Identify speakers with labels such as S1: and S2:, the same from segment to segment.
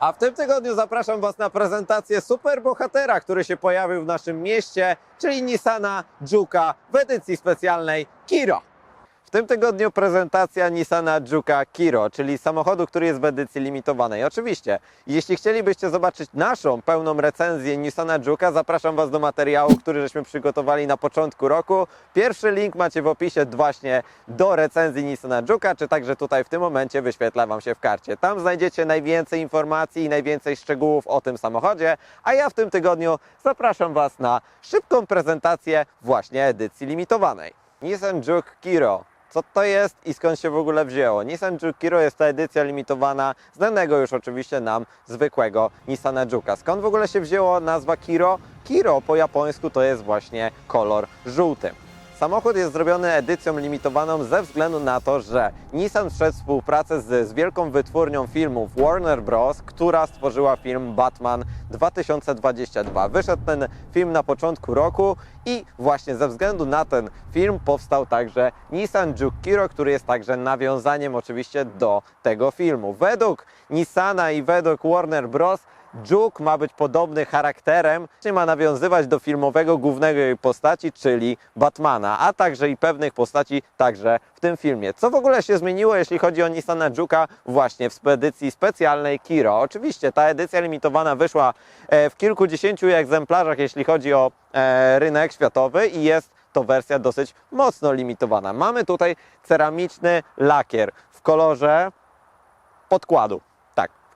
S1: A w tym tygodniu zapraszam Was na prezentację superbohatera, który się pojawił w naszym mieście, czyli Nissana Juke'a w edycji specjalnej Kiro. W tym tygodniu prezentacja Nissana Juke'a Kiro, czyli samochodu, który jest w edycji limitowanej. Oczywiście, jeśli chcielibyście zobaczyć naszą pełną recenzję Nissana Juke'a, zapraszam Was do materiału, który żeśmy przygotowali na początku roku. Pierwszy link macie w opisie właśnie do recenzji Nissana Juke'a, czy także tutaj w tym momencie wyświetla Wam się w karcie. Tam znajdziecie najwięcej informacji i najwięcej szczegółów o tym samochodzie, a ja w tym tygodniu zapraszam Was na szybką prezentację właśnie edycji limitowanej. Nissan Juke Kiro co to jest i skąd się w ogóle wzięło. Nissan Juke jest to edycja limitowana znanego już oczywiście nam zwykłego Nissana Juke'a. Skąd w ogóle się wzięło nazwa Kiro? Kiro po japońsku to jest właśnie kolor żółty. Samochód jest zrobiony edycją limitowaną ze względu na to, że Nissan wszedł w współpracę z, z wielką wytwórnią filmów Warner Bros., która stworzyła film Batman 2022. Wyszedł ten film na początku roku i właśnie ze względu na ten film powstał także Nissan Juke Kiro, który jest także nawiązaniem oczywiście do tego filmu. Według Nissana i według Warner Bros. Juke ma być podobny charakterem, czyli ma nawiązywać do filmowego głównego jej postaci, czyli Batmana, a także i pewnych postaci także w tym filmie. Co w ogóle się zmieniło, jeśli chodzi o Nissana Juke'a właśnie w edycji specjalnej Kiro? Oczywiście ta edycja limitowana wyszła e, w kilkudziesięciu egzemplarzach, jeśli chodzi o e, rynek światowy i jest to wersja dosyć mocno limitowana. Mamy tutaj ceramiczny lakier w kolorze podkładu.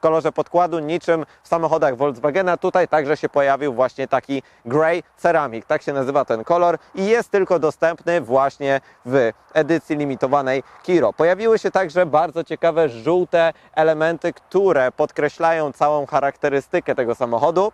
S1: Kolorze podkładu, niczym w samochodach Volkswagena. Tutaj także się pojawił właśnie taki grey ceramic, tak się nazywa ten kolor i jest tylko dostępny właśnie w edycji limitowanej Kiro. Pojawiły się także bardzo ciekawe żółte elementy, które podkreślają całą charakterystykę tego samochodu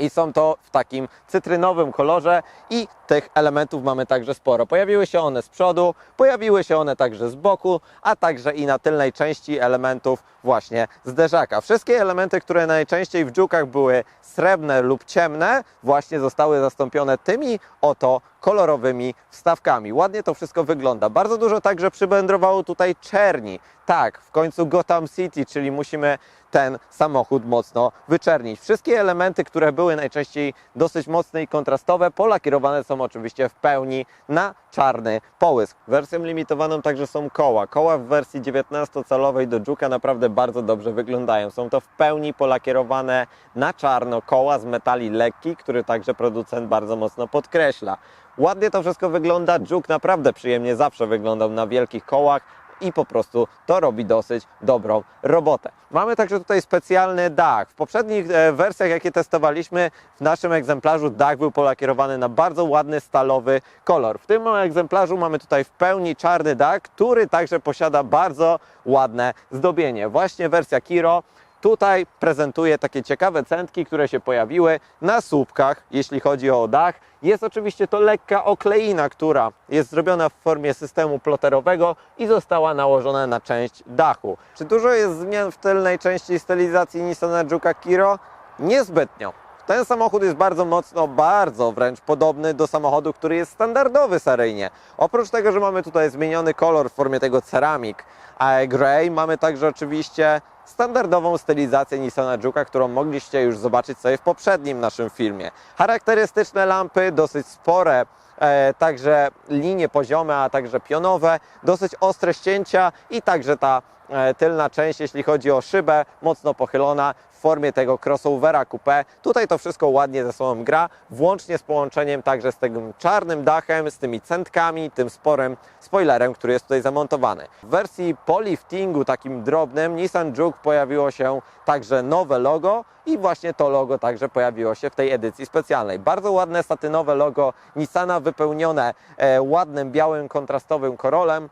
S1: i są to w takim cytrynowym kolorze i tych elementów mamy także sporo. Pojawiły się one z przodu, pojawiły się one także z boku, a także i na tylnej części elementów właśnie zderzaka. Wszystkie elementy, które najczęściej w dżukach były srebrne lub ciemne, właśnie zostały zastąpione tymi oto kolorowymi wstawkami. Ładnie to wszystko wygląda. Bardzo dużo także przybędrowało tutaj czerni. Tak, w końcu Gotham City, czyli musimy ten samochód mocno wyczernić. Wszystkie elementy, które były najczęściej dosyć mocne i kontrastowe, polakierowane są oczywiście w pełni na czarny połysk. Wersją limitowaną także są koła. Koła w wersji 19-calowej do Juke'a naprawdę bardzo dobrze wyglądają. Są to w pełni polakierowane na czarno koła z metali lekkich, który także producent bardzo mocno podkreśla. Ładnie to wszystko wygląda. Juke naprawdę przyjemnie zawsze wyglądał na wielkich kołach i po prostu to robi dosyć dobrą robotę. Mamy także tutaj specjalny dach. W poprzednich e, wersjach, jakie testowaliśmy, w naszym egzemplarzu dach był polakierowany na bardzo ładny stalowy kolor. W tym egzemplarzu mamy tutaj w pełni czarny dach, który także posiada bardzo ładne zdobienie. Właśnie wersja Kiro Tutaj prezentuje takie ciekawe centki, które się pojawiły na słupkach, jeśli chodzi o dach. Jest oczywiście to lekka okleina, która jest zrobiona w formie systemu ploterowego i została nałożona na część dachu. Czy dużo jest zmian w tylnej części stylizacji Nissana Juke'a Kiro? Niezbytnio. Ten samochód jest bardzo mocno, bardzo wręcz podobny do samochodu, który jest standardowy seryjnie. Oprócz tego, że mamy tutaj zmieniony kolor w formie tego ceramic a grey, mamy także oczywiście standardową stylizację Nissana Juke'a, którą mogliście już zobaczyć sobie w poprzednim naszym filmie. Charakterystyczne lampy, dosyć spore, e, także linie poziome, a także pionowe, dosyć ostre ścięcia i także ta e, tylna część, jeśli chodzi o szybę, mocno pochylona formie tego crossovera coupé. Tutaj to wszystko ładnie ze sobą gra, włącznie z połączeniem także z tym czarnym dachem, z tymi centkami, tym sporym spoilerem, który jest tutaj zamontowany. W wersji po liftingu takim drobnym Nissan Juke pojawiło się także nowe logo i właśnie to logo także pojawiło się w tej edycji specjalnej. Bardzo ładne satynowe logo Nissana wypełnione e, ładnym białym kontrastowym korolem.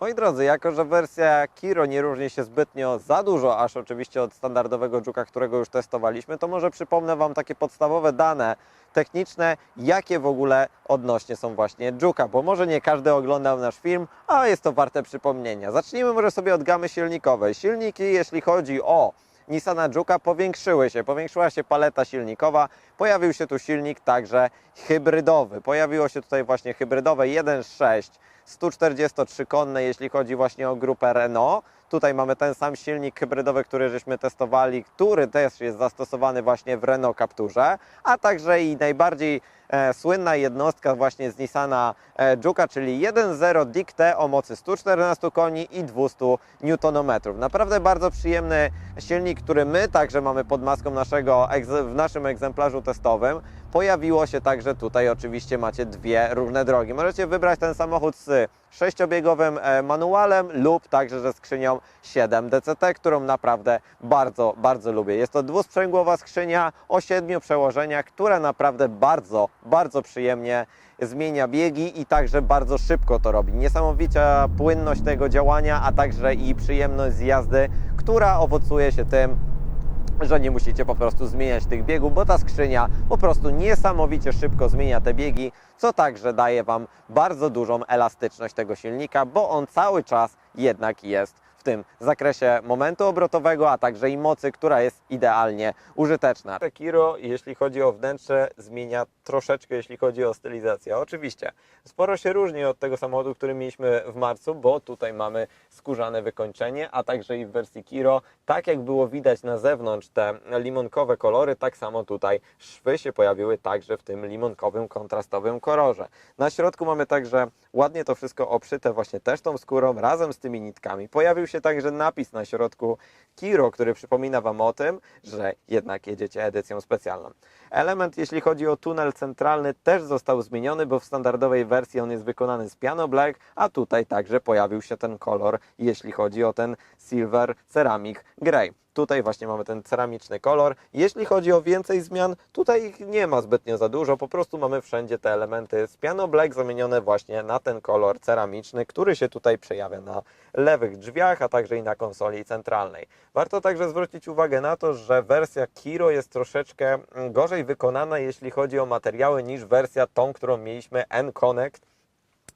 S1: Moi drodzy, jako że wersja Kiro nie różni się zbytnio za dużo, aż oczywiście od standardowego Juke'a, którego już testowaliśmy, to może przypomnę Wam takie podstawowe dane techniczne, jakie w ogóle odnośnie są właśnie Juke'a, bo może nie każdy oglądał nasz film, a jest to warte przypomnienia. Zacznijmy może sobie od gamy silnikowej. Silniki, jeśli chodzi o Nissana Juke'a powiększyły się, powiększyła się paleta silnikowa, pojawił się tu silnik także hybrydowy. Pojawiło się tutaj właśnie hybrydowe 1.6, 143-konne, jeśli chodzi właśnie o grupę Renault. Tutaj mamy ten sam silnik hybrydowy, który żeśmy testowali, który też jest zastosowany właśnie w Renault Capturze, a także i najbardziej słynna jednostka właśnie z Nissana e, Juke'a, czyli 1.0 Dicte o mocy 114 koni i 200 Nm. Naprawdę bardzo przyjemny silnik, który my także mamy pod maską naszego, w naszym egzemplarzu testowym. Pojawiło się także tutaj oczywiście macie dwie różne drogi. Możecie wybrać ten samochód z sześciobiegowym e, manualem lub także ze skrzynią 7 DCT, którą naprawdę bardzo, bardzo lubię. Jest to dwusprzęgłowa skrzynia o siedmiu przełożeniach, która naprawdę bardzo, bardzo przyjemnie zmienia biegi i także bardzo szybko to robi. Niesamowita płynność tego działania, a także i przyjemność z jazdy, która owocuje się tym, że nie musicie po prostu zmieniać tych biegów, bo ta skrzynia po prostu niesamowicie szybko zmienia te biegi, co także daje Wam bardzo dużą elastyczność tego silnika, bo on cały czas jednak jest tym zakresie momentu obrotowego, a także i mocy, która jest idealnie użyteczna. Kiro, jeśli chodzi o wnętrze, zmienia troszeczkę, jeśli chodzi o stylizację. Oczywiście, sporo się różni od tego samochodu, który mieliśmy w marcu, bo tutaj mamy skórzane wykończenie, a także i w wersji Kiro, tak jak było widać na zewnątrz te limonkowe kolory, tak samo tutaj szwy się pojawiły także w tym limonkowym, kontrastowym kolorze. Na środku mamy także ładnie to wszystko obszyte właśnie też tą skórą razem z tymi nitkami. Pojawił się także napis na środku Kiro, który przypomina Wam o tym, że jednak jedziecie edycją specjalną. Element, jeśli chodzi o tunel centralny, też został zmieniony, bo w standardowej wersji on jest wykonany z piano black, a tutaj także pojawił się ten kolor, jeśli chodzi o ten silver ceramic grey. Tutaj właśnie mamy ten ceramiczny kolor. Jeśli chodzi o więcej zmian, tutaj ich nie ma zbytnio za dużo, po prostu mamy wszędzie te elementy z piano black zamienione właśnie na ten kolor ceramiczny, który się tutaj przejawia na lewych drzwiach, a także i na konsoli centralnej. Warto także zwrócić uwagę na to, że wersja Kiro jest troszeczkę mm, gorzej wykonana, jeśli chodzi o materiały, niż wersja tą, którą mieliśmy N-Connect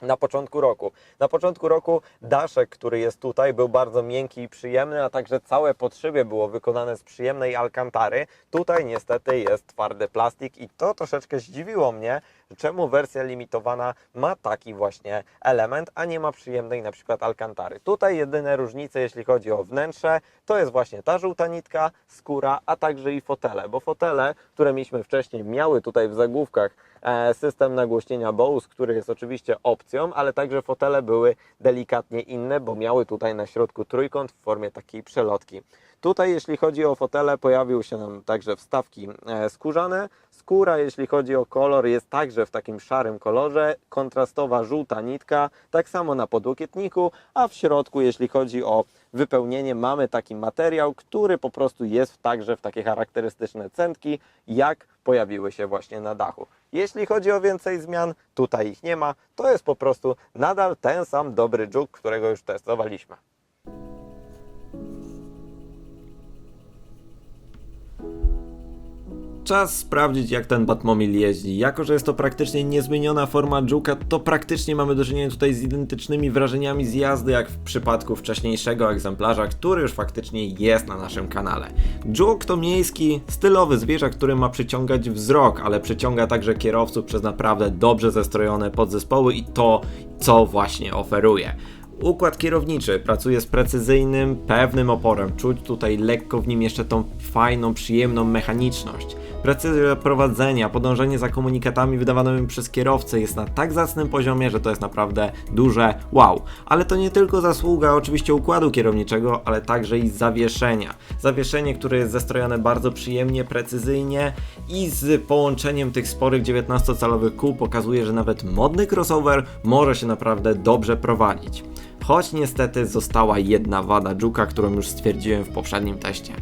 S1: na początku roku. Na początku roku daszek, który jest tutaj, był bardzo miękki i przyjemny, a także całe podszybie było wykonane z przyjemnej alkantary. Tutaj niestety jest twardy plastik i to troszeczkę zdziwiło mnie, czemu wersja limitowana ma taki właśnie element, a nie ma przyjemnej na przykład alkantary. Tutaj jedyne różnice, jeśli chodzi o wnętrze, to jest właśnie ta żółta nitka, skóra, a także i fotele, bo fotele, które mieliśmy wcześniej, miały tutaj w zagłówkach e, system nagłośnienia Bose, który jest oczywiście opcją, ale także fotele były delikatnie inne, bo miały tutaj na środku trójkąt w formie takiej przelotki. Tutaj, jeśli chodzi o fotele, pojawiły się nam także wstawki e, skórzane. Skóra, jeśli chodzi o kolor, jest także w takim szarym kolorze, kontrastowa żółta nitka, tak samo na podłokietniku, a w środku, jeśli chodzi o wypełnienie, mamy taki materiał, który po prostu jest także w takie charakterystyczne centki, jak pojawiły się właśnie na dachu. Jeśli chodzi o więcej zmian, tutaj ich nie ma, to jest po prostu nadal ten sam dobry dżuk, którego już testowaliśmy.
S2: Czas sprawdzić, jak ten Batmobil jeździ. Jako, że jest to praktycznie niezmieniona forma Juke'a, to praktycznie mamy do czynienia tutaj z identycznymi wrażeniami z jazdy, jak w przypadku wcześniejszego egzemplarza, który już faktycznie jest na naszym kanale. Juke to miejski, stylowy zwierzak, który ma przyciągać wzrok, ale przyciąga także kierowców przez naprawdę dobrze zestrojone podzespoły i to, co właśnie oferuje. Układ kierowniczy pracuje z precyzyjnym, pewnym oporem. Czuć tutaj lekko w nim jeszcze tą fajną, przyjemną mechaniczność. Precyzja prowadzenia, podążenie za komunikatami wydawanymi przez kierowcę jest na tak zacnym poziomie, że to jest naprawdę duże wow. Ale to nie tylko zasługa oczywiście układu kierowniczego, ale także i zawieszenia. Zawieszenie, które jest zestrojone bardzo przyjemnie, precyzyjnie i z połączeniem tych sporych 19-calowych kół pokazuje, że nawet modny crossover może się naprawdę dobrze prowadzić. Choć niestety została jedna wada Juka, którą już stwierdziłem w poprzednim teście.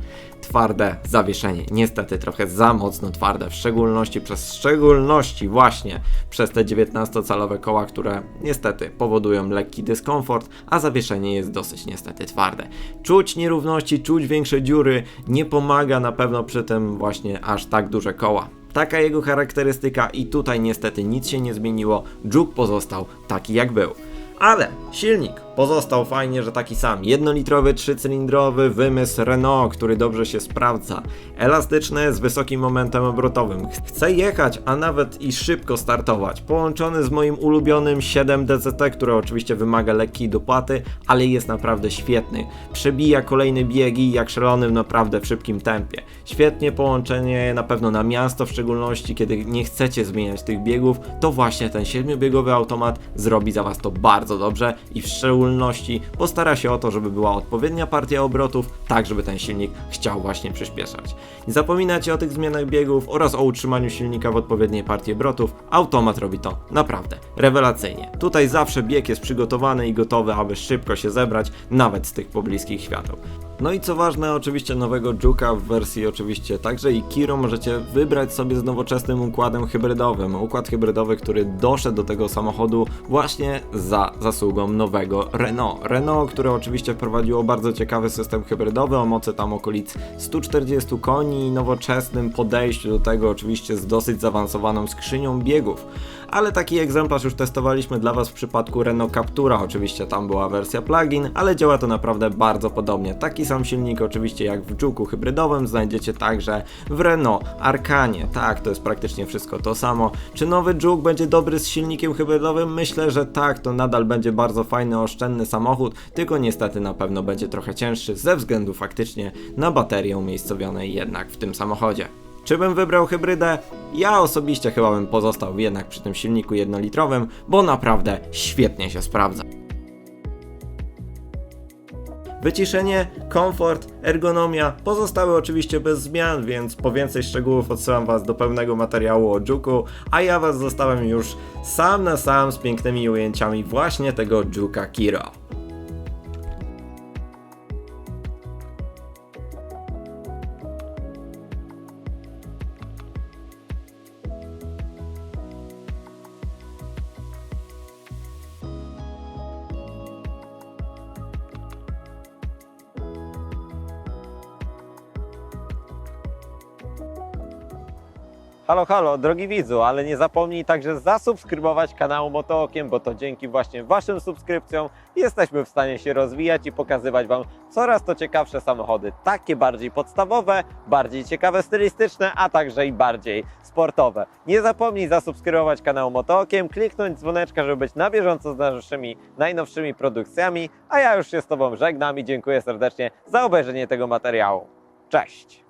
S2: Twarde zawieszenie. Niestety trochę za mocno twarde, w szczególności przez szczególności właśnie przez te 19-calowe koła, które niestety powodują lekki dyskomfort, a zawieszenie jest dosyć niestety twarde. Czuć nierówności, czuć większe dziury, nie pomaga na pewno przy tym właśnie aż tak duże koła. Taka jego charakterystyka i tutaj niestety nic się nie zmieniło, Juke pozostał taki jak był. Ale silnik pozostał fajnie, że taki sam. Jednolitrowy, trzycylindrowy wymysł Renault, który dobrze się sprawdza. Elastyczny, z wysokim momentem obrotowym. Chcę jechać, a nawet i szybko startować. Połączony z moim ulubionym 7DCT, który oczywiście wymaga lekkiej dopłaty, ale jest naprawdę świetny. Przebija kolejne biegi jak szalony w naprawdę szybkim tempie. Świetnie połączenie na pewno na miasto, w szczególności kiedy nie chcecie zmieniać tych biegów, to właśnie ten 7-biegowy automat zrobi za Was to bardzo dobrze i w szczególności postara się o to, żeby była odpowiednia partia obrotów, tak żeby ten silnik chciał właśnie przyspieszać. Nie zapominajcie o tych zmianach biegów oraz o utrzymaniu silnika w odpowiedniej partii obrotów. Automat robi to naprawdę rewelacyjnie. Tutaj zawsze bieg jest przygotowany i gotowy, aby szybko się zebrać, nawet z tych pobliskich świateł. No i co ważne, oczywiście nowego Juka w wersji oczywiście także i Kiro możecie wybrać sobie z nowoczesnym układem hybrydowym. Układ hybrydowy, który doszedł do tego samochodu właśnie za zasługą nowego Renault. Renault, które oczywiście wprowadziło bardzo ciekawy system hybrydowy o mocy tam okolic 140 koni i nowoczesnym podejściu do tego oczywiście z dosyć zaawansowaną skrzynią biegów. Ale taki egzemplarz już testowaliśmy dla Was w przypadku Renault Captura. Oczywiście tam była wersja plug-in, ale działa to naprawdę bardzo podobnie. Taki sam silnik oczywiście jak w Juku hybrydowym znajdziecie także w Renault Arkanie. Tak, to jest praktycznie wszystko to samo. Czy nowy Juke będzie dobry z silnikiem hybrydowym? Myślę, że tak, to nadal będzie bardzo fajny, oszczędny samochód, tylko niestety na pewno będzie trochę cięższy ze względu faktycznie na baterię umiejscowionej jednak w tym samochodzie. Czy bym wybrał hybrydę? Ja osobiście chyba bym pozostał jednak przy tym silniku jednolitrowym, bo naprawdę świetnie się sprawdza. Wyciszenie, komfort, ergonomia pozostały oczywiście bez zmian, więc po więcej szczegółów odsyłam Was do pełnego materiału o Juku, a ja Was zostawiam już sam na sam z pięknymi ujęciami właśnie tego Juka Kiro.
S1: Halo, halo, drogi widzu, ale nie zapomnij także zasubskrybować kanału Motookiem, bo to dzięki właśnie Waszym subskrypcjom jesteśmy w stanie się rozwijać i pokazywać Wam coraz to ciekawsze samochody, takie bardziej podstawowe, bardziej ciekawe stylistyczne, a także i bardziej sportowe. Nie zapomnij zasubskrybować kanału Motookiem, kliknąć dzwoneczka, żeby być na bieżąco z naszymi najnowszymi produkcjami, a ja już się z Tobą żegnam i dziękuję serdecznie za obejrzenie tego materiału. Cześć!